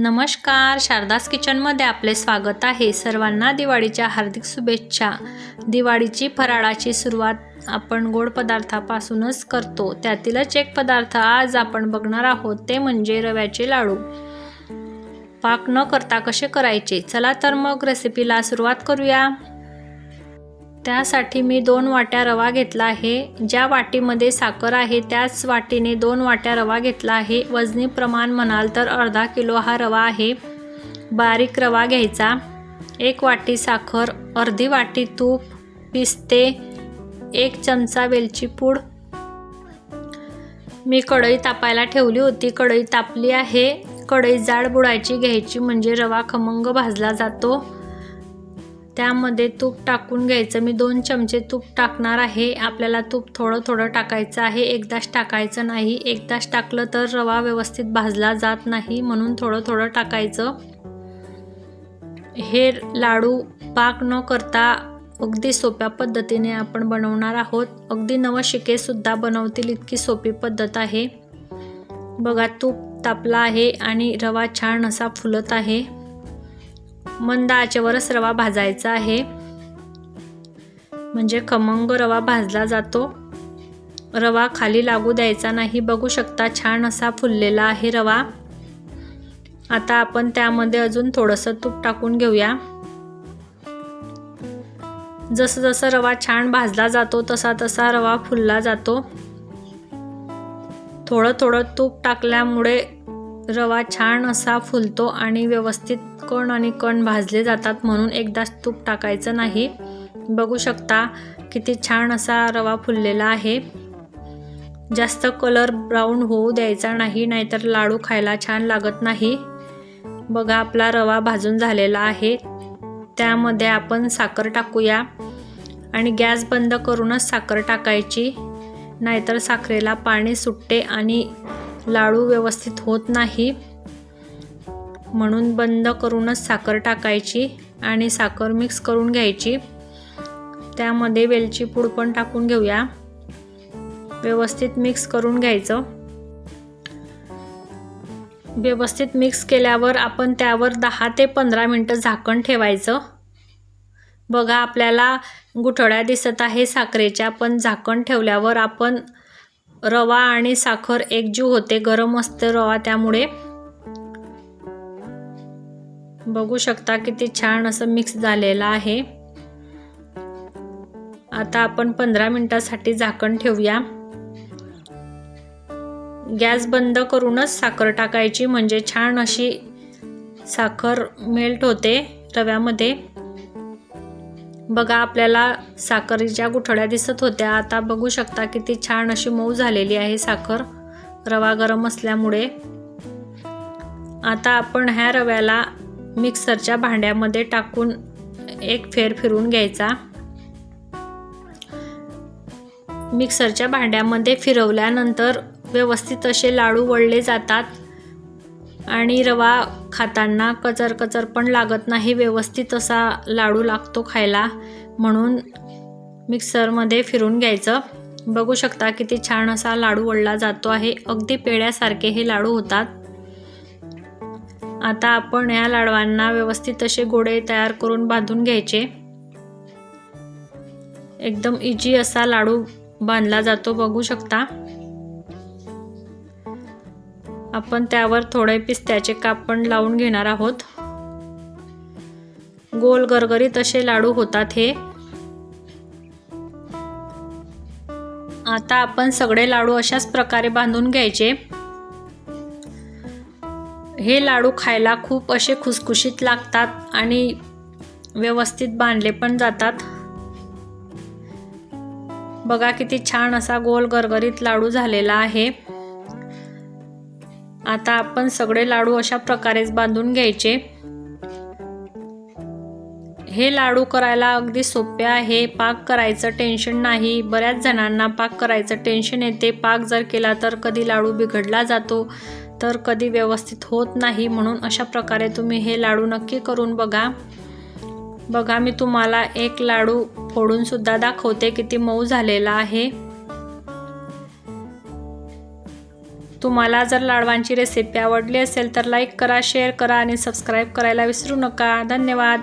नमस्कार शारदास किचनमध्ये आपले स्वागत आहे सर्वांना दिवाळीच्या हार्दिक शुभेच्छा. दिवाळीची फराळाची सुरुवात आपण गोड पदार्थापासूनच करतो. त्यातीलच एक पदार्थ आज आपण बघणार आहोत ते म्हणजे रव्याचे लाडू. पाक न करता कसे करायचे? चला तर मग रेसिपीला सुरुवात करूया. त्यासाठी मी दोन वाट्या रवा घेतला आहे. ज्या वाटीमध्ये साखर आहे त्याच वाटीने दोन वाट्या रवा घेतला आहे. वजनी प्रमाण म्हणाल तर अर्धा किलो हा रवा आहे. बारीक रवा घ्यायचा. एक वाटी साखर अर्धी वाटी तूप पिस्ते एक चमचा वेलची पूड. मी कढई तापायला ठेवली होती. कढई तापली आहे. कढई जाड बुडायची घ्यायची म्हणजे रवा खमंग भाजला जातो. त्यामध्ये तूप टाकून घ्यायचं. मी दोन चमचे तूप टाकणार आहे. आपल्याला तूप थोडं थोडं टाकायचं आहे. एकदाच टाकायचं नाही. एकदाच टाकलं तर रवा व्यवस्थित भाजला जात नाही. म्हणून थोडं थोडं टाकायचं. हे लाडू पाक न करता अगदी सोप्या पद्धतीने आपण बनवणार आहोत. अगदी नवशिकेसुद्धा बनवतील इतकी सोपी पद्धत आहे. बघा तूप तापला आहे आणि रवा छान असा फुलत आहे. मंद आचेवरच रवा भाजायचा आहे. म्हणजे खमंग रवा भाजला जातो. रवा खाली लागू द्यायचा नाही. बघू शकता छान असा फुललेला आहे रवा. आता आपण त्यामध्ये अजून थोडंसं तूप टाकून घेऊया. जसं जसं रवा छान भाजला जातो तसा तसा रवा फुलला जातो. थोडं थोडं तूप टाकल्यामुळे रवा छान असा फुलतो आणि व्यवस्थित कण आणि कण भाजले जातात म्हणून एकदाच तूप टाकायचं नाही. बघू शकता किती छान असा रवा फुललेला आहे. जास्त कलर ब्राऊन होऊ द्यायचा नाही नाहीतर लाडू खायला छान लागत नाही. बघा आपला रवा भाजून झालेला आहे. त्यामध्ये आपण साखर टाकूया. आणि गॅस बंद करूनच साखर टाकायची. नाहीतर साखरेला पाणी सुटते आणि लाडू व्यवस्थित होत नाही. म्हणून बंद करूनच साखर टाकायची आणि साखर मिक्स करून घ्यायची. त्यामध्ये वेलची पूड पण टाकून घेऊया. व्यवस्थित मिक्स करून घ्यायचं. व्यवस्थित मिक्स केल्यावर आपण त्यावर दहा ते पंधरा मिनटं झाकण ठेवायचं. बघा आपल्याला गुठळ्या दिसत आहे साखरेच्या पण झाकण ठेवल्यावर आपण रवा आणि साखर एकजीव होते. गरम असते रवा त्यामुळे बघू शकता किती छान असं मिक्स झालेलं आहे. आता आपण पंधरा मिनिटासाठी झाकण ठेवूया. गॅस बंद करूनच साखर टाकायची म्हणजे छान अशी साखर मेल्ट होते रव्यामध्ये. बघा आपल्याला साखरीच्या गुठळ्या दिसत होत्या. आता बघू शकता किती छान अशी मऊ झालेली आहे साखर. रवा गरम असल्यामुळे. आता आपण ह्या रव्याला मिक्सरच्या भांड्यामध्ये टाकून एक फेर फिरून घ्यायचा. मिक्सरच्या भांड्यामध्ये फिरवल्यानंतर व्यवस्थित असे लाडू वळले जातात. आणि रवा खाताना कचर कचर पण लागत नाही व्यवस्थित असा लाडू लागतो खायला. म्हणून मिक्सरमध्ये फिरून घ्यायचं. बघू शकता किती छान असा लाडू वळला जातो आहे. अगदी पेड्यासारखे हे लाडू होतात. आता आपण या लाडवांना व्यवस्थित असे गोडे तयार करून बांधून घ्यायचे. एकदम इजी असा लाडू बांधला जातो बघू शकता. आपण त्यावर थोडे पिस्त्याचे काप पण लावून घेणार आहोत. गोल गरगरीत असे लाडू होतात हे. आता आपण सगळे लाडू अशाच प्रकारे बांधून घ्यायचे. हे लाडू खायला खूप असे खुसखुशीत लागतात आणि व्यवस्थित बांधले पण जातात. बघा किती छान असा गोल गरगरीत लाडू झालेला आहे. आता आपण सगळे लाडू अशा प्रकारेच बांधून घ्यायचे. हे लाडू करायला अगदी सोपे आहे. पाक करायचं टेन्शन नाही. बऱ्याच जणांना पाक करायचं टेन्शन येते. पाक जर केला तर कधी लाडू बिघडला जातो तर कधी व्यवस्थित होत नाही. म्हणून अशा प्रकारे तुम्ही हे लाडू नक्की करून बघा. बघा मी तुम्हाला एक लाडू फोडूनसुद्धा दाखवते किती मऊ झालेला आहे. तुम्हाला जर लाडवांची रेसिपी आवडली असेल तर लाईक करा शेअर करा आणि सबस्क्राईब करायला विसरू नका. धन्यवाद.